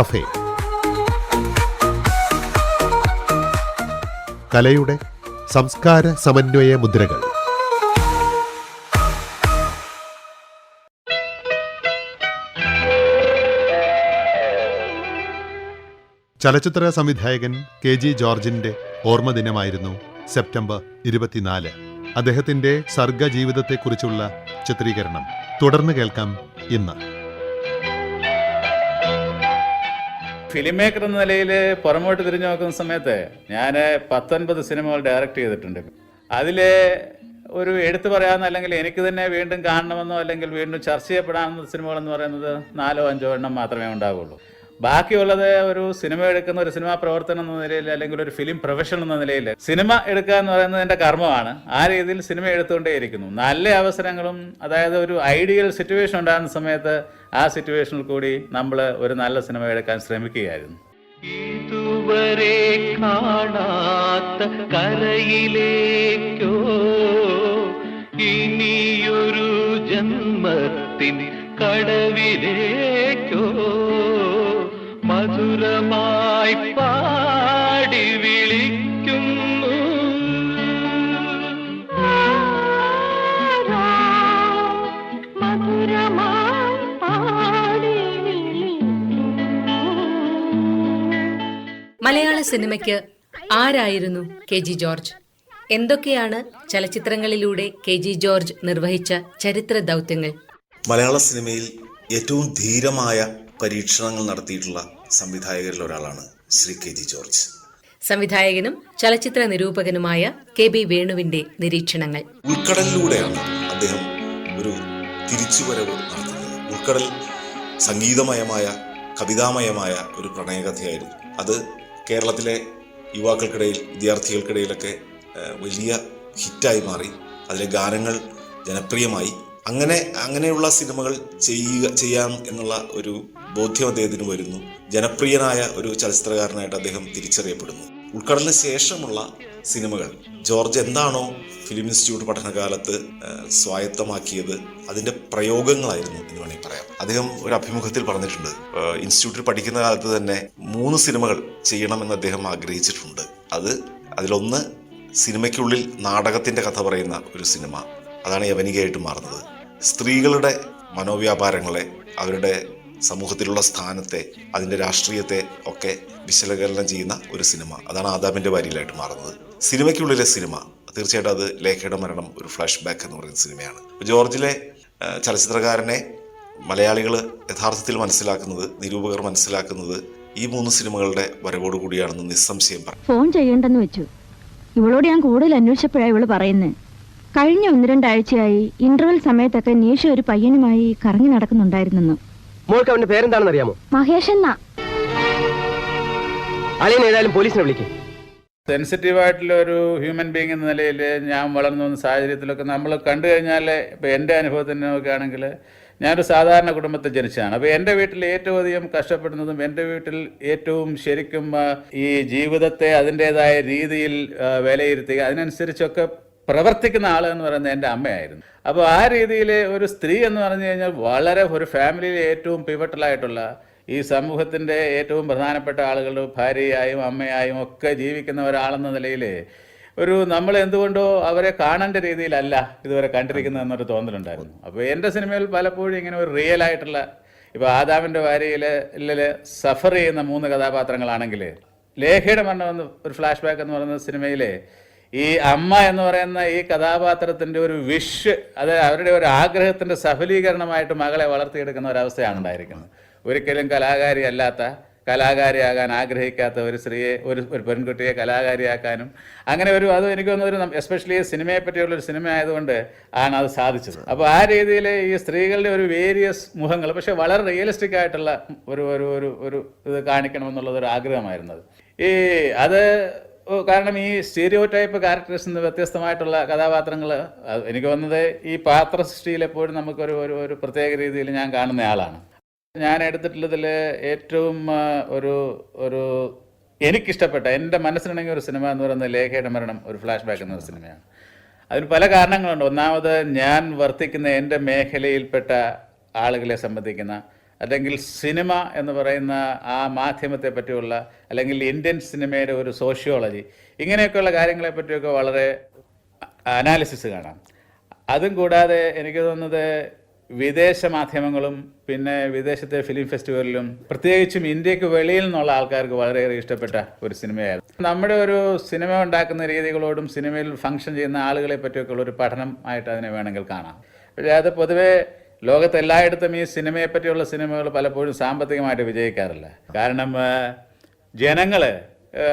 Cafe. കലയുടെ സംസ്കാര സമന്വയ മുദ്രകൾ. ചലച്ചിത്ര സംവിധായകൻ കെ ജി ജോർജിന്റെ ഓർമ്മദിനമായിരുന്നു സെപ്റ്റംബർ ഇരുപത്തിനാല്. അദ്ദേഹത്തിന്റെ സർഗ ജീവിതത്തെക്കുറിച്ചുള്ള ചിത്രീകരണം. തുടർന്ന് കേൾക്കാം ഇന്ന്. ഫിലിം മേക്കർ എന്ന നിലയിൽ പുറമോട്ട് തിരിഞ്ഞു നോക്കുന്ന സമയത്ത് ഞാൻ പത്തൊൻപത് സിനിമകൾ ഡയറക്റ്റ് ചെയ്തിട്ടുണ്ട്. അതിൽ ഒരു എടുത്തു പറയാമെന്നോ അല്ലെങ്കിൽ എനിക്ക് തന്നെ വീണ്ടും കാണണമെന്നോ അല്ലെങ്കിൽ വീണ്ടും ചർച്ച ചെയ്യപ്പെടാമെന്ന സിനിമകൾ എന്ന് പറയുന്നത് നാലോ അഞ്ചോ എണ്ണം മാത്രമേ ഉണ്ടാവുകയുള്ളൂ ബാക്കിയുള്ളത് ഒരു സിനിമ എടുക്കുന്ന ഒരു സിനിമാ പ്രവർത്തനം എന്ന നിലയിൽ അല്ലെങ്കിൽ ഒരു ഫിലിം പ്രൊഫഷണൽ എന്ന നിലയിൽ സിനിമ എടുക്കുക എന്ന് പറയുന്നത് എന്റെ കർമ്മമാണ്. ആ രീതിയിൽ സിനിമ എടുത്തുകൊണ്ടേയിരിക്കുന്നു. നല്ല അവസരങ്ങളും അതായത് ഒരു ഐഡിയൽ സിറ്റുവേഷൻ ഉണ്ടാകുന്ന സമയത്ത് ആ സിറ്റുവേഷനിൽ കൂടി നമ്മൾ ഒരു നല്ല സിനിമ എടുക്കാൻ ശ്രമിക്കുകയായിരുന്നു. ഇതുവരെ കാണാത്ത കരയിലേക്കോ ഇനിയൊരു ജന്മത്തിൻ കടവിലേക്കോ മധുരമായി പാടി വിളിക്കുന്നു. മധുരമായി പാടി മലയാള സിനിമയ്ക്ക് ആരായിരുന്നു കെ ജി ജോർജ്? എന്തൊക്കെയാണ് ചലച്ചിത്രങ്ങളിലൂടെ കെ ജി ജോർജ് നിർവഹിച്ച ചരിത്ര ദൗത്യങ്ങൾ? മലയാള സിനിമയിൽ ഏറ്റവും ധീരമായ പരീക്ഷണങ്ങൾ നടത്തിയിട്ടുള്ള സംവിധായകരിൽ ഒരാളാണ് ശ്രീ കെ ജി ജോർജ്. സംവിധായകനും ചലച്ചിത്ര നിരൂപകനുമായ കെ ബി വേണുവിന്റെ നിരീക്ഷണങ്ങൾ. ഉൾക്കടലിലൂടെയാണ് അദ്ദേഹം ഒരു തിരിച്ചുവരവ് നടത്തുന്നത്. ഉൾക്കടൽ സംഗീതമയമായ കവിതാമയമായ ഒരു പ്രണയകഥയായിരുന്നു. അത് കേരളത്തിലെ യുവാക്കൾക്കിടയിൽ വിദ്യാർത്ഥികൾക്കിടയിലൊക്കെ വലിയ ഹിറ്റായി മാറി. അതിലെ ഗാനങ്ങൾ ജനപ്രിയമായി. അങ്ങനെ അങ്ങനെയുള്ള സിനിമകൾ ചെയ്യുക ചെയ്യാം എന്നുള്ള ഒരു ബോധ്യം അദ്ദേഹത്തിന് വരുന്നു. ജനപ്രിയനായ ഒരു ചലച്ചിത്രകാരനായിട്ട് അദ്ദേഹം തിരിച്ചറിയപ്പെടുന്നു. ഉൾക്കടലിന് ശേഷമുള്ള സിനിമകൾ. ജോർജ് എന്താണോ ഫിലിം ഇൻസ്റ്റിറ്റ്യൂട്ട് പഠനകാലത്ത് സ്വായത്തമാക്കിയത് അതിന്റെ പ്രയോഗങ്ങളായിരുന്നു എന്ന് വേണമെങ്കിൽ പറയാം. അദ്ദേഹം ഒരു അഭിമുഖത്തിൽ പറഞ്ഞിട്ടുണ്ട് ഇൻസ്റ്റിറ്റ്യൂട്ടിൽ പഠിക്കുന്ന കാലത്ത് തന്നെ മൂന്ന് സിനിമകൾ ചെയ്യണമെന്ന് അദ്ദേഹം ആഗ്രഹിച്ചിട്ടുണ്ട്. അത് അതിലൊന്ന് സിനിമയ്ക്കുള്ളിൽ നാടകത്തിന്റെ കഥ പറയുന്ന ഒരു സിനിമ. അതാണ് യവനികയായിട്ട് മാറുന്നത്. സ്ത്രീകളുടെ മനോവ്യാപാരങ്ങളെ അവരുടെ സമൂഹത്തിലുള്ള സ്ഥാനത്തെ അതിന്റെ രാഷ്ട്രീയത്തെ ഒക്കെ വിശകലനം ചെയ്യുന്ന ഒരു സിനിമ. അതാണ് ആദാമിന്റെ വാരിയിലായിട്ട് മാറുന്നത്. സിനിമയ്ക്കുള്ളിലെ സിനിമ തീർച്ചയായിട്ടും അത് ലേഖയുടെ മരണം ഒരു ഫ്ലാഷ് ബാക്ക് എന്ന് പറയുന്ന സിനിമയാണ്. ജോർജിലെ ചലച്ചിത്രകാരനെ മലയാളികൾ യഥാർത്ഥത്തിൽ മനസ്സിലാക്കുന്നത് നിരൂപകർ മനസ്സിലാക്കുന്നത് ഈ മൂന്ന് സിനിമകളുടെ വരവോടുകൂടിയാണെന്ന് നിസ്സംശയം പറഞ്ഞു ഫോൺ ചെയ്യേണ്ടെന്ന് വെച്ചു. ഇവളോട് ഞാൻ കൂടുതൽ അന്വേഷിച്ചപ്പോഴാണ് ഇവൾ പറയുന്നത് കഴിഞ്ഞ ഒന്ന് രണ്ടാഴ്ചയായി ഇന്റർവെൽ സമയത്തൊക്കെ നീഷ ഒരു പയ്യനുമായി കറങ്ങി നടക്കുന്നുണ്ടായിരുന്നെന്ന്. മോൾക്ക് അവന്റെ പേരെന്താണെന്ന് അറിയാമോ? മഹേഷ് എന്നാ ഏതായാലും പോലീസിനെ വിളിക്കും. സെൻസിറ്റീവ് ആയിട്ടുള്ള ഒരു ഹ്യൂമൻ ബീങ് എന്ന നിലയിൽ ഞാൻ വളർന്നു വന്ന സാഹചര്യത്തിലൊക്കെ നമ്മൾ കണ്ടു കഴിഞ്ഞാൽ ഇപ്പോൾ എന്റെ അനുഭവത്തിന് നോക്കുകയാണെങ്കിൽ ഞാനൊരു സാധാരണ കുടുംബത്തിൽ ജനിച്ചതാണ്. അപ്പോൾ എന്റെ വീട്ടിൽ ഏറ്റവും അധികം കഷ്ടപ്പെടുന്നതും എന്റെ വീട്ടിൽ ഏറ്റവും ശരിക്കും ഈ ജീവിതത്തെ അതിന്റേതായ രീതിയിൽ വിലയിരുത്തുക അതിനനുസരിച്ചൊക്കെ പ്രവർത്തിക്കുന്ന ആൾ എന്ന് പറയുന്നത് എന്റെ അമ്മയായിരുന്നു. അപ്പോൾ ആ രീതിയിൽ ഒരു സ്ത്രീ എന്ന് പറഞ്ഞു കഴിഞ്ഞാൽ വളരെ ഒരു ഫാമിലിയിലെ ഏറ്റവും പിവട്ടലായിട്ടുള്ള ഈ സമൂഹത്തിന്റെ ഏറ്റവും പ്രധാനപ്പെട്ട ആളുകളുടെ ഭാര്യയായും അമ്മയായും ഒക്കെ ജീവിക്കുന്ന ഒരാളെന്ന നിലയിൽ ഒരു നമ്മൾ എന്തുകൊണ്ടോ അവരെ കാണേണ്ട രീതിയിലല്ല ഇതുവരെ കണ്ടിരിക്കുന്നത് എന്നൊരു തോന്നലുണ്ടായിരുന്നു. അപ്പോൾ എന്റെ സിനിമയിൽ പലപ്പോഴും ഇങ്ങനെ ഒരു റിയൽ ആയിട്ടുള്ള ഇപ്പോൾ ആദാമിന്റെ വാരിയിൽ സഫർ ചെയ്യുന്ന മൂന്ന് കഥാപാത്രങ്ങളാണെങ്കിൽ ലേഖയുടെ മരണം എന്ന് ഒരു ഫ്ലാഷ് ബാക്ക് എന്ന് പറയുന്ന സിനിമയിലെ ഈ അമ്മ എന്ന് പറയുന്ന ഈ കഥാപാത്രത്തിന്റെ ഒരു വിഷ് അത് അവരുടെ ഒരു ആഗ്രഹത്തിന്റെ സഫലീകരണമായിട്ട് മകളെ വളർത്തിയെടുക്കുന്ന ഒരവസ്ഥയാണ് ഉണ്ടായിരിക്കുന്നത്. ഒരിക്കലും കലാകാരി അല്ലാത്ത കലാകാരിയാകാൻ ആഗ്രഹിക്കാത്ത ഒരു സ്ത്രീയെ ഒരു ഒരു പെൺകുട്ടിയെ കലാകാരിയാക്കാനും അങ്ങനെ ഒരു അത് എനിക്ക് തോന്നുന്നൊരു ഒരു എസ്പെഷ്യലി സിനിമയെ പറ്റിയുള്ള ഒരു സിനിമ ആയതുകൊണ്ട് ആണ് അത് സാധിച്ചത്. അപ്പോൾ ആ രീതിയിൽ ഈ സ്ത്രീകളുടെ ഒരു വേരിയസ് മുഖങ്ങൾ പക്ഷേ വളരെ റിയലിസ്റ്റിക് ആയിട്ടുള്ള ഒരു ഒരു ഒരു ഒരു ഇത് കാണിക്കണമെന്നുള്ളത് ഒരു ആഗ്രഹമായിരുന്നത്. ഈ അത് കാരണം ഈ സ്റ്റീരിയോ ടൈപ്പ് ക്യാരക്ടേഴ്സിൽ നിന്ന് വ്യത്യസ്തമായിട്ടുള്ള കഥാപാത്രങ്ങൾ എനിക്ക് വന്നത് ഈ പാത്ര സൃഷ്ടിയിൽ എപ്പോഴും നമുക്കൊരു ഒരു ഒരു പ്രത്യേക രീതിയിൽ ഞാൻ കാണുന്ന ആളാണ്. ഞാൻ എടുത്തിട്ടുള്ളതിൽ ഏറ്റവും ഒരു ഒരു എനിക്കിഷ്ടപ്പെട്ട എന്റെ മനസ്സിനിണങ്ങിയ ഒരു സിനിമ എന്ന് പറയുന്നത് ലേഖയുടെ മരണം ഒരു ഫ്ലാഷ് ബാക്ക് എന്ന സിനിമയാണ്. അതിന് പല കാരണങ്ങളുണ്ട്. ഒന്നാമത് ഞാൻ വർത്തിക്കുന്ന എന്റെ മേഖലയിൽപ്പെട്ട ആളുകളെ സംബന്ധിക്കുന്ന അല്ലെങ്കിൽ സിനിമ എന്ന് പറയുന്ന ആ മാധ്യമത്തെ പറ്റിയുള്ള അല്ലെങ്കിൽ ഇന്ത്യൻ സിനിമയുടെ ഒരു സോഷ്യോളജി ഇങ്ങനെയൊക്കെയുള്ള കാര്യങ്ങളെ പറ്റിയൊക്കെ വളരെ അനാലിസിസ് കാണാം. അതും കൂടാതെ എനിക്ക് തോന്നുന്നത് വിദേശ മാധ്യമങ്ങളും പിന്നെ വിദേശത്തെ ഫിലിം ഫെസ്റ്റിവലിലും പ്രത്യേകിച്ചും ഇന്ത്യയ്ക്ക് വെളിയിൽ നിന്നുള്ള ആൾക്കാർക്ക് വളരെയേറെ ഇഷ്ടപ്പെട്ട ഒരു സിനിമയായിരുന്നു. നമ്മുടെ ഒരു സിനിമ ഉണ്ടാക്കുന്ന രീതികളോടും സിനിമയിൽ ഫംഗ്ഷൻ ചെയ്യുന്ന ആളുകളെ പറ്റിയൊക്കെയുള്ള ഒരു പഠനം ആയിട്ട് അതിനെ വേണമെങ്കിൽ കാണാം. പക്ഷേ അത് പൊതുവേ ലോകത്ത് എല്ലായിടത്തും ഈ സിനിമയെ പറ്റിയുള്ള സിനിമകൾ പലപ്പോഴും സാമ്പത്തികമായിട്ട് വിജയിക്കാറില്ല കാരണം ജനങ്ങൾ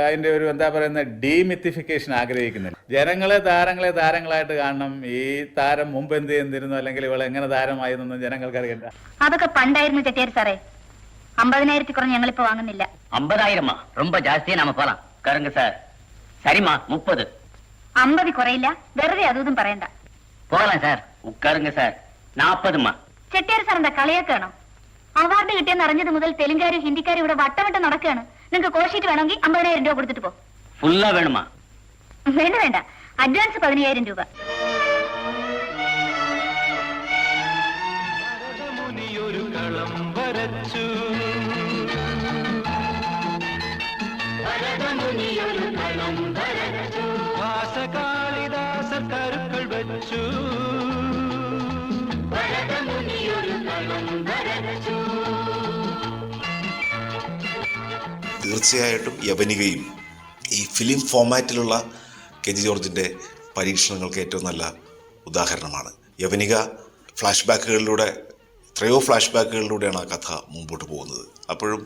അതിൻ്റെ ഒരു എന്താ പറയുന്ന ഡീമിത്തിഫിക്കേഷൻ ആഗ്രഹിക്കുന്നില്ല ജനങ്ങളെ താരങ്ങളെ താരങ്ങളായിട്ട് കാണണം ഈ താരം മുമ്പ് എന്ത് ചെയ്തിരുന്നു അല്ലെങ്കിൽ ഇവൾ എങ്ങനെ താരമായി എന്നൊന്നും ജനങ്ങൾക്ക് അറിയണ്ട അതൊക്കെ പണ്ടായിരുന്നു ചെട്ടിയാർ സാറേ അമ്പതിനായിരത്തി കുറഞ്ഞ് ഞങ്ങളിപ്പോ വാങ്ങുന്നില്ല ஐம்பதாயிரமா ரொம்ப ஜாஸ்தியா நாம போலாம் கருங்க சார் சரிம்மா முப்பது അമ്പതി കുറയില്ല വെറുതെ അതും പറയണ്ട போகலாம் சார் உட்காருங்க சார் നാപ്പതുമ്മ ചെട്ടിയാർ സാർ എന്താ കളിയാക്കാണോ അവാർഡ് കിട്ടിയെന്ന് അറിഞ്ഞത് മുതൽ തെലുങ്കാരും ഹിന്ദിക്കാരും ഇവിടെ വട്ടവട്ടം നടക്കുകയാണ്. നിങ്ങൾക്ക് കോഷീറ്റ് വേണമെങ്കിൽ അമ്പതിനായിരം രൂപ കൊടുത്തിട്ട് പോ. ഫുള്ളാ വേണമാ. വേണ്ട വേണ്ട. അഡ്വാൻസ് പതിനയ്യായിരം രൂപ. തീർച്ചയായിട്ടും യവനികയും ഈ ഫിലിം ഫോമാറ്റിലുള്ള കെ ജി ജോർജിന്റെ പരീക്ഷണങ്ങൾക്ക് ഏറ്റവും നല്ല ഉദാഹരണമാണ്. യവനിക ഫ്ലാഷ് ബാക്കുകളിലൂടെ എത്രയോ ഫ്ലാഷ് ബാക്കുകളിലൂടെയാണ് ആ കഥ മുമ്പോട്ട് പോകുന്നത്. അപ്പോഴും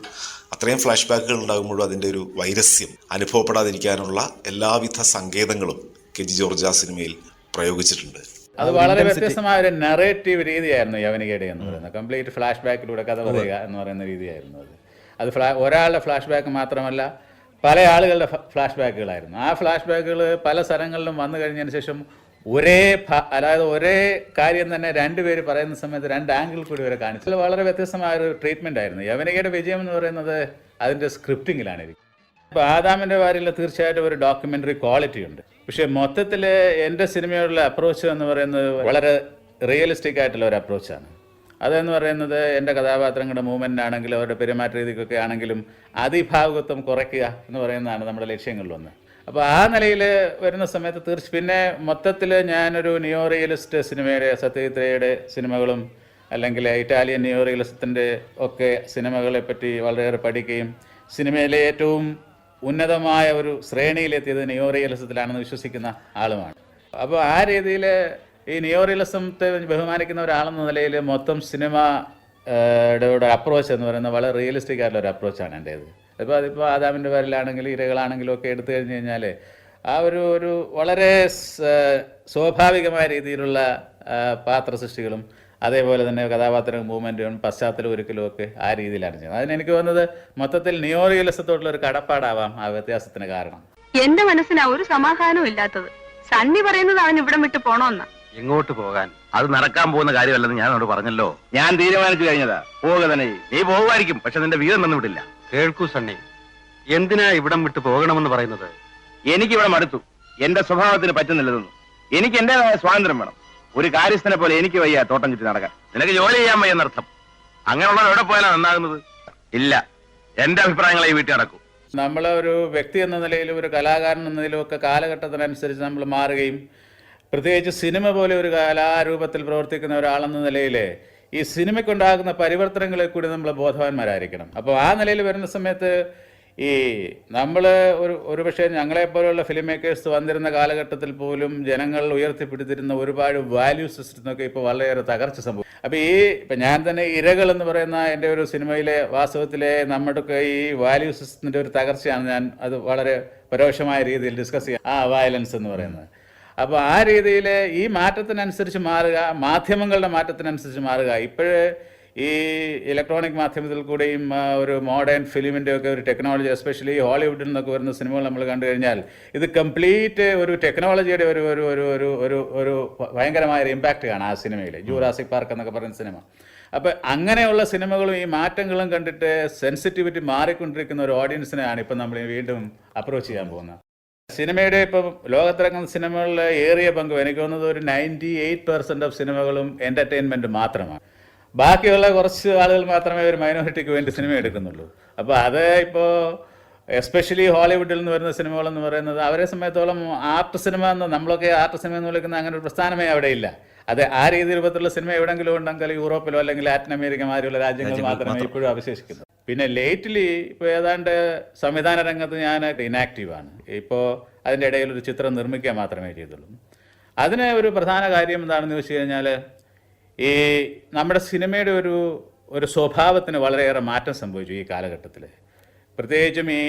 അത്രയും ഫ്ലാഷ് ബാക്കുകൾ ഉണ്ടാകുമ്പോഴും അതിന്റെ ഒരു വൈരസ്യം അനുഭവപ്പെടാതിരിക്കാനുള്ള എല്ലാവിധ സങ്കേതങ്ങളും കെ ജി ജോർജ് ആ സിനിമയിൽ പ്രയോഗിച്ചിട്ടുണ്ട്. അത് വളരെ വ്യത്യസ്തമായ ഒരു നെറേറ്റീവ് രീതിയായിരുന്നു യവനികയുടെ എന്ന് പറയുന്നത്. കംപ്ലീറ്റ് ഫ്ലാഷ് ബാക്കിലൂടെ കഥ പറയുക എന്ന് പറയുന്ന രീതിയായിരുന്നു അത്. അത് ഫ്ലാ ഒരാളുടെ ഫ്ലാഷ് ബാക്ക് മാത്രമല്ല പല ആളുകളുടെ ഫ്ലാഷ് ബാക്കുകളായിരുന്നു ആ ഫ്ലാഷ് ബാക്കുകൾ പല സ്ഥലങ്ങളിലും വന്നു കഴിഞ്ഞതിന് ശേഷം ഒരേ അതായത് ഒരേ കാര്യം തന്നെ രണ്ടുപേര് പറയുന്ന സമയത്ത് രണ്ട് ആംഗിൾ കൂടി വരെ കാണിച്ചു. വളരെ വ്യത്യസ്തമായ ഒരു ട്രീറ്റ്മെന്റ് ആയിരുന്നു. യവനികയുടെ വിജയം എന്ന് പറയുന്നത് അതിന്റെ സ്ക്രിപ്റ്റിങ്ങിലാണ് ഇപ്പോൾ ആദാമിന്റെ വാരിൽ തീർച്ചയായിട്ടും ഒരു ഡോക്യുമെന്ററി ക്വാളിറ്റി ഉണ്ട്. പക്ഷേ മൊത്തത്തിൽ എന്റെ സിനിമയോടുള്ള അപ്രോച്ച് എന്ന് പറയുന്നത് വളരെ റിയലിസ്റ്റിക് ആയിട്ടുള്ള ഒരു അപ്രോച്ചാണ് അതെന്ന് പറയുന്നത് എന്റെ കഥാപാത്രങ്ങളുടെ മൂവ്മെന്റ് ആണെങ്കിലും അവരുടെ പെരുമാറ്റ രീതിക്കൊക്കെ ആണെങ്കിലും അതിഭാവുകത്വം കുറയ്ക്കുക എന്ന് പറയുന്നതാണ് നമ്മുടെ ലക്ഷ്യങ്ങളിലൊന്ന്. അപ്പോൾ ആ നിലയിൽ വരുന്ന സമയത്ത് തീർച്ച പിന്നെ മൊത്തത്തിൽ ഞാനൊരു നിയോ റിയലിസ്റ്റ് സിനിമയുടെ സത്യജിത്രയുടെ സിനിമകളും അല്ലെങ്കിൽ ഇറ്റാലിയൻ നിയോ റിയലിസത്തിന്റെ ഒക്കെ സിനിമകളെ പറ്റി വളരെയേറെ പഠിക്കുകയും സിനിമയിലെ ഏറ്റവും ഉന്നതമായ ഒരു ശ്രേണിയിലെത്തിയത് നിയോ റിയലിസത്തിലാണെന്ന് വിശ്വസിക്കുന്ന ആളുമാണ്. അപ്പോൾ ആ രീതിയിൽ ഈ നിയോറിയലിസത്തെ ബഹുമാനിക്കുന്ന ഒരാളെന്ന നിലയിൽ മൊത്തം സിനിമ യുടെ അപ്രോച്ച് എന്ന് പറയുന്നത് വളരെ റിയലിസ്റ്റിക് ആയിട്ടുള്ള ഒരു അപ്രോച്ചാണ് എന്റേത് ഇപ്പോൾ അതിപ്പോൾ ആദാമിന്റെ പേരിലാണെങ്കിലും ഇരകളാണെങ്കിലും ഒക്കെ എടുത്തു കഴിഞ്ഞ് കഴിഞ്ഞാൽ ആ ഒരു ഒരു വളരെ സ്വാഭാവികമായ രീതിയിലുള്ള പാത്ര സൃഷ്ടികളും അതേപോലെ തന്നെ കഥാപാത്ര മൂവ്മെന്റും പശ്ചാത്തല ഒരുക്കലും ഒക്കെ ആ രീതിയിലാണ് ചെയ്യുന്നത്. അതിന് എനിക്ക് തോന്നുന്നത് മൊത്തത്തിൽ നിയോ റിയലിസത്തോടുള്ള ഒരു കടപ്പാടാവാം ആ വ്യത്യാസത്തിന് കാരണം. എന്റെ മനസ്സിനാ ഒരു സമാധാനവും ഇല്ലാത്തത്. സണ്ണി പറയുന്നത് അവൻ ഇവിടം വിട്ട് പോണോന്നാ. എങ്ങോട്ട് പോകാൻ? അത് നടക്കാൻ പോകുന്ന കാര്യമല്ലെന്ന് ഞാൻ അവിടെ പറഞ്ഞല്ലോ. ഞാൻ തീരുമാനിച്ചു കഴിഞ്ഞതാ. പോവുക തന്നെ. നീ പോകുമായിരിക്കും പക്ഷെ നിന്റെ വീരം ഒന്നും വിടില്ല. കേൾക്കൂ സണ്ണി. എന്തിനാ ഇവിടം വിട്ട് പോകണമെന്ന് പറയുന്നത്? എനിക്ക് ഇവിടെ മടുത്തു. എന്റെ സ്വഭാവത്തിന് പറ്റുന്നില്ലതെന്ന് എനിക്ക് എന്റേതായ സ്വാതന്ത്ര്യം വേണം. ഒരു കാര്യസ്ഥനെ പോലെ എനിക്ക് വയ്യ തോട്ടം ചുറ്റി നടക്കാൻ. നിനക്ക് ജോലി ചെയ്യാൻ വയ്യെന്നർത്ഥം അങ്ങനെയുള്ളവർ എവിടെ പോയാലാ നന്നാകുന്നത്? ഇല്ല. എന്റെ അഭിപ്രായങ്ങളെ ഈ വീട്ടിൽ നടക്കൂ നമ്മൾ ഒരു വ്യക്തി എന്ന നിലയിലും ഒരു കലാകാരൻ എന്ന നിലയിലും ഒക്കെ കാലഘട്ടത്തിനനുസരിച്ച് നമ്മൾ മാറുകയും പ്രത്യേകിച്ച് സിനിമ പോലെ ഒരു കലാരൂപത്തിൽ പ്രവർത്തിക്കുന്ന ഒരാളെന്ന നിലയിൽ ഈ സിനിമയ്ക്കുണ്ടാകുന്ന പരിവർത്തനങ്ങളെ കൂടി നമ്മൾ ബോധവാന്മാരായിരിക്കണം. അപ്പോൾ ആ നിലയിൽ വരുന്ന സമയത്ത് ഈ നമ്മൾ ഒരു ഒരു പക്ഷേ ഞങ്ങളെപ്പോലെയുള്ള ഫിലിം മേക്കേഴ്സ് വന്നിരുന്ന കാലഘട്ടത്തിൽ പോലും ജനങ്ങൾ ഉയർത്തിപ്പിടിച്ചിരുന്ന ഒരുപാട് വാല്യൂ സിസ്റ്റത്തിനൊക്കെ ഇപ്പോൾ വളരെയേറെ തകർച്ച സംഭവിക്കും അപ്പോൾ ഈ ഇപ്പം ഞാൻ തന്നെ ഇരകൾ എന്ന് പറയുന്ന എന്റെ ഒരു സിനിമയിലെ വാസ്തവത്തിലെ നമ്മുടെയൊക്കെ ഈ വാല്യൂ സിസ്റ്റത്തിന്റെ ഒരു തകർച്ചയാണ് ഞാൻ അത് വളരെ പരോക്ഷമായ രീതിയിൽ ഡിസ്കസ് ചെയ്യാം. ആ വയലൻസ് എന്ന് പറയുന്നത്. അപ്പോൾ ആ രീതിയിൽ ഈ മാറ്റത്തിനനുസരിച്ച് മാറുക മാധ്യമങ്ങളുടെ മാറ്റത്തിനനുസരിച്ച് മാറുക. ഇപ്പോഴ് ഈ ഇലക്ട്രോണിക് മാധ്യമത്തിൽ കൂടെയും ഒരു മോഡേൺ ഫിലിമിന്റെ ഒക്കെ ഒരു ടെക്നോളജി എസ്പെഷ്യലി ഹോളിവുഡിൽ നിന്നൊക്കെ വരുന്ന സിനിമകൾ നമ്മൾ കണ്ടു കഴിഞ്ഞാൽ ഇത് കംപ്ലീറ്റ് ഒരു ടെക്നോളജിയുടെ ഒരു ഒരു ഒരു ഒരു ഒരു ഒരു ഭയങ്കരമായ ഒരു ഇമ്പാക്റ്റ് കാണാം ആ സിനിമയിൽ ജൂറാസിക് പാർക്ക് എന്നൊക്കെ പറയുന്ന സിനിമ അപ്പോൾ അങ്ങനെയുള്ള സിനിമകളും ഈ മാറ്റങ്ങളും കണ്ടിട്ട് സെൻസിറ്റിവിറ്റി മാറിക്കൊണ്ടിരിക്കുന്ന ഒരു ഓഡിയൻസിനെയാണ് ഇപ്പം നമ്മൾ വീണ്ടും അപ്രോച്ച് ചെയ്യാൻ പോകുന്നത്. സിനിമയുടെ ഇപ്പം ലോകത്തിറങ്ങുന്ന സിനിമകളിലെ ഏറിയ പങ്കും എനിക്ക് തോന്നുന്നത് ഒരു നയന്റി എയ്റ്റ് പെർസെന്റ് ഓഫ് സിനിമകളും എന്റർടൈൻമെന്റ് മാത്രമാണ്. ബാക്കിയുള്ള കുറച്ച് ആളുകൾ മാത്രമേ ഒരു മൈനോറിറ്റിക്ക് വേണ്ടി സിനിമ എടുക്കുന്നുള്ളൂ. അപ്പോൾ അത് ഇപ്പോൾ എസ്പെഷ്യലി ഹോളിവുഡിൽ നിന്ന് വരുന്ന സിനിമകളെന്ന് പറയുന്നത് അവരെ സമയത്തോളം ആർട്ട് സിനിമ എന്ന് നമ്മളൊക്കെ ആർട്ട് സിനിമ എന്ന് വിളിക്കുന്ന അങ്ങനെ ഒരു പ്രസ്ഥാനമേ അവിടെ ഇല്ല. അത് ആ രീതി രൂപത്തിലുള്ള സിനിമ എവിടെങ്കിലും ഉണ്ടെങ്കിൽ യൂറോപ്പിലോ അല്ലെങ്കിൽ ലാറ്റിൻ അമേരിക്ക മാതിരിയുള്ള രാജ്യങ്ങളിൽ മാത്രമേ ഇപ്പോഴും അവശേഷിക്കുന്നു പിന്നെ ലേറ്റ്ലി ഇപ്പോൾ ഏതാണ്ട് സംവിധാന രംഗത്ത് ഞാൻ ഇനാക്റ്റീവാണ് ഇപ്പോൾ അതിന്റെ ഇടയിൽ ഒരു ചിത്രം നിർമ്മിക്കുക മാത്രമേ ചെയ്തുള്ളൂ. അതിന് ഒരു പ്രധാന കാര്യം എന്താണെന്ന് ചോദിച്ചു കഴിഞ്ഞാൽ ഈ നമ്മുടെ സിനിമയുടെ ഒരു ഒരു സ്വഭാവത്തിന് വളരെയേറെ മാറ്റം സംഭവിച്ചു ഈ കാലഘട്ടത്തിൽ പ്രത്യേകിച്ചും ഈ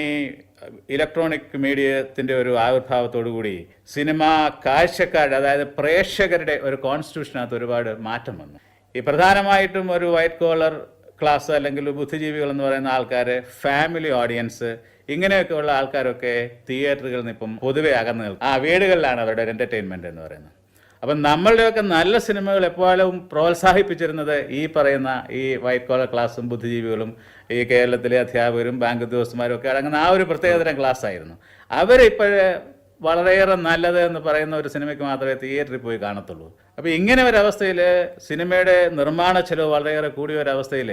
ഇലക്ട്രോണിക് മീഡിയത്തിന്റെ ഒരു ആവിർഭാവത്തോടു കൂടി സിനിമ കാഴ്ചക്കാരുടെ അതായത് പ്രേക്ഷകരുടെ ഒരു കോൺസ്റ്റിറ്റ്യൂഷനകത്ത് ഒരുപാട് മാറ്റം വന്നു. ഈ പ്രധാനമായിട്ടും ഒരു വൈറ്റ് കോളർ ക്ലാസ് അല്ലെങ്കിൽ ബുദ്ധിജീവികൾ എന്ന് പറയുന്ന ആൾക്കാർ ഫാമിലി ഓഡിയൻസ് ഇങ്ങനെയൊക്കെയുള്ള ആൾക്കാരൊക്കെ തിയേറ്ററുകളിൽ നിന്ന് ഇപ്പം പൊതുവെ അകന്നു നിൽക്കും. ആ വീടുകളിലാണ് അവരുടെ എന്റർടൈൻമെന്റ് എന്ന് പറയുന്നത്. അപ്പം നമ്മളുടെയൊക്കെ നല്ല സിനിമകൾ എപ്പോഴും പ്രോത്സാഹിപ്പിച്ചിരുന്നത് ഈ പറയുന്ന ഈ വൈറ്റ് കോളർ ക്ലാസ്സും ബുദ്ധിജീവികളും ഈ കേരളത്തിലെ അധ്യാപകരും ബാങ്ക് ഉദ്യോഗസ്ഥന്മാരും ഒക്കെ അടങ്ങുന്ന ആ ഒരു പ്രത്യേകതരം ക്ലാസ് ആയിരുന്നു. അവരിപ്പോഴേ വളരെയേറെ നല്ലത് എന്ന് പറയുന്ന ഒരു സിനിമയ്ക്ക് മാത്രമേ തിയേറ്ററിൽ പോയി കാണത്തുള്ളൂ. അപ്പോൾ ഇങ്ങനെ ഒരവസ്ഥയിൽ സിനിമയുടെ നിർമ്മാണ ചെലവ് വളരെയേറെ കൂടിയ ഒരവസ്ഥയിൽ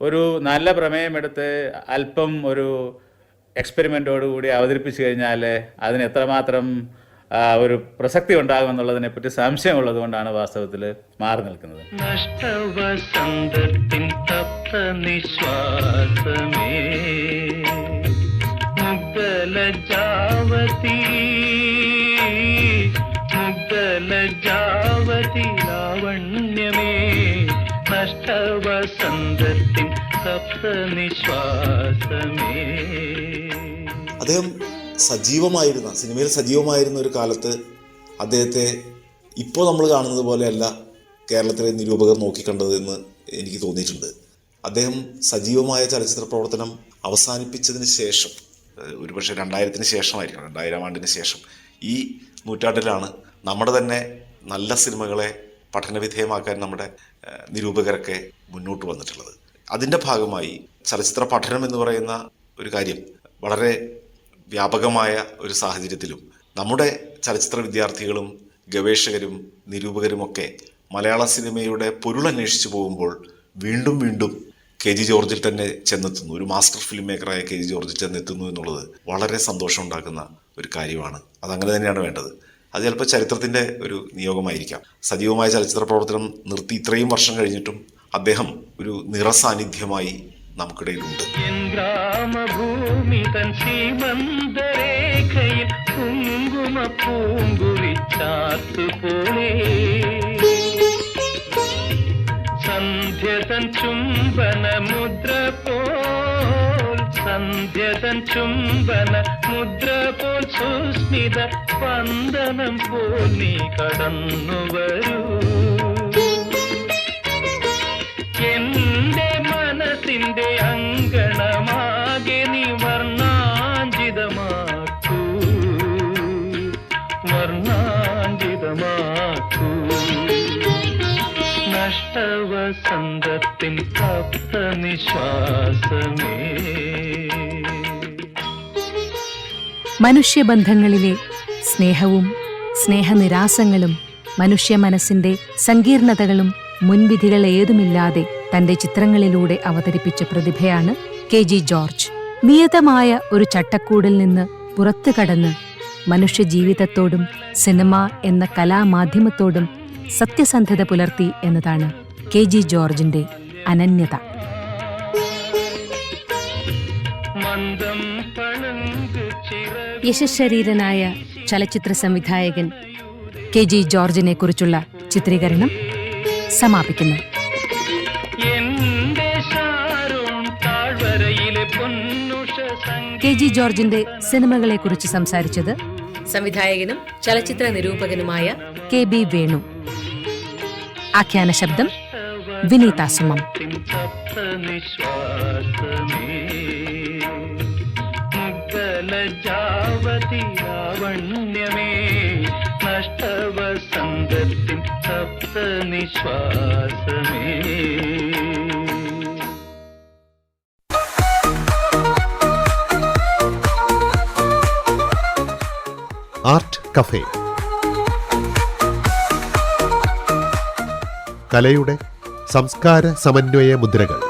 ഒരു നല്ല പ്രമേയമെടുത്ത് അല്പം ഒരു എക്സ്പെരിമെന്റോടുകൂടി അവതരിപ്പിച്ചു കഴിഞ്ഞാൽ അതിന് എത്രമാത്രം ഒരു പ്രസക്തി ഉണ്ടാകുമെന്നുള്ളതിനെ പറ്റി സംശയമുള്ളത് കൊണ്ടാണ് വാസ്തവത്തിൽ മാറി നിൽക്കുന്നത്. നിശ്വാസമേ. മുഗ്ധലജാവതി ലാവണ്യമേ നഷ്ടവസന്തത്തിൻ സപ്തനിശ്വാസമേ. അദ്ദേഹം സജീവമായിരുന്ന സിനിമയിൽ സജീവമായിരുന്ന ഒരു കാലത്ത് അദ്ദേഹത്തെ ഇപ്പോൾ നമ്മൾ കാണുന്നത് പോലെയല്ല കേരളത്തിലെ നിരൂപകർ നോക്കിക്കണ്ടത് എന്ന് എനിക്ക് തോന്നിയിട്ടുണ്ട്. അദ്ദേഹം സജീവമായ ചലച്ചിത്ര പ്രവർത്തനം അവസാനിപ്പിച്ചതിന് ശേഷം ഒരുപക്ഷെ രണ്ടായിരത്തിന് ശേഷമായിരിക്കണം രണ്ടായിരം ആണ്ടിന് ശേഷം ഈ നൂറ്റാണ്ടിലാണ് നമ്മുടെ തന്നെ നല്ല സിനിമകളെ പഠനവിധേയമാക്കാൻ നമ്മുടെ നിരൂപകരൊക്കെ മുന്നോട്ട് വന്നിട്ടുള്ളത്. അതിന്റെ ഭാഗമായി ചലച്ചിത്ര പഠനം എന്ന് പറയുന്ന ഒരു കാര്യം വളരെ വ്യാപകമായ ഒരു സാഹചര്യത്തിലും നമ്മുടെ ചലച്ചിത്ര വിദ്യാർത്ഥികളും ഗവേഷകരും നിരൂപകരുമൊക്കെ മലയാള സിനിമയുടെ പൊരുളന്വേഷിച്ചു പോകുമ്പോൾ വീണ്ടും വീണ്ടും കെ ജി ജോർജിൽ തന്നെ ചെന്നെത്തുന്നു. ഒരു മാസ്റ്റർ ഫിലിം മേക്കറായ കെ ജി ജോർജിൽ ചെന്നെത്തുന്നു എന്നുള്ളത് വളരെ സന്തോഷമുണ്ടാക്കുന്ന ഒരു കാര്യമാണ്. അതങ്ങനെ തന്നെയാണ് വേണ്ടത്. അത് ചിലപ്പോൾ ചരിത്രത്തിന്റെ ഒരു നിയോഗമായിരിക്കാം. സജീവമായ ചലച്ചിത്ര പ്രവർത്തനം നിർത്തി ഇത്രയും വർഷം കഴിഞ്ഞിട്ടും അദ്ദേഹം ഒരു നിറസാന്നിധ്യമായി നമുക്കിടയിലുണ്ട്. സന്ധ്യ ചുംബന മുദ്ര പോൽ സന്ധ്യ തൻ ചുംബന മുദ്ര പോൽ സുസ്മിത വന്ദനം പോൽ നീ കടന്നു വരൂ. എന്റെ മനസ്സിന്റെ അങ്കണമാകെ നീ വർണാഞ്ചിതമാക്കൂ. വർണാഞ്ചിതമാക്കൂ. നഷ്ടവസന്തത്തിൻ തപ്ത നിശ്വാസമേ. മനുഷ്യബന്ധങ്ങളിലെ സ്നേഹവും സ്നേഹനിരാസങ്ങളും മനുഷ്യ മനസ്സിന്റെ സങ്കീർണതകളും മുൻവിധികൾ ഏതുമില്ലാതെ തന്റെ ചിത്രങ്ങളിലൂടെ അവതരിപ്പിച്ച പ്രതിഭയാണ് കെ ജി ജോർജ്. നിയതമായ ഒരു ചട്ടക്കൂടിൽ നിന്ന് പുറത്തു കടന്ന് മനുഷ്യജീവിതത്തോടും സിനിമ എന്ന കലാമാധ്യമത്തോടും സത്യസന്ധത പുലർത്തി എന്നതാണ് കെ ജി ജോർജിന്റെ അനന്യത. മന്ദം പണങ്ക് ചിറ യശശരീരനായ ചലച്ചിത്ര സംവിധായകൻ കെ ജി ജോർജിനെ കുറിച്ചുള്ള ചിത്രീകരണം സമാപിക്കുന്നു. കെ ജി ജോർജിന്റെ സിനിമകളെ കുറിച്ച് സംസാരിച്ചത് സംവിധായകനും ചലച്ചിത്ര നിരൂപകനുമായ കെ ബി വേണു. ആഖ്യാന ശബ്ദം വിനീത ലാവണ്യമേ നഷ്ടവസന്തത്തിൻ സപ്ത നിശ്വാസമേ ആർട്ട് കഫേ. കലയുടെ സംസ്കാര സമന്വയ മുദ്രകൾ.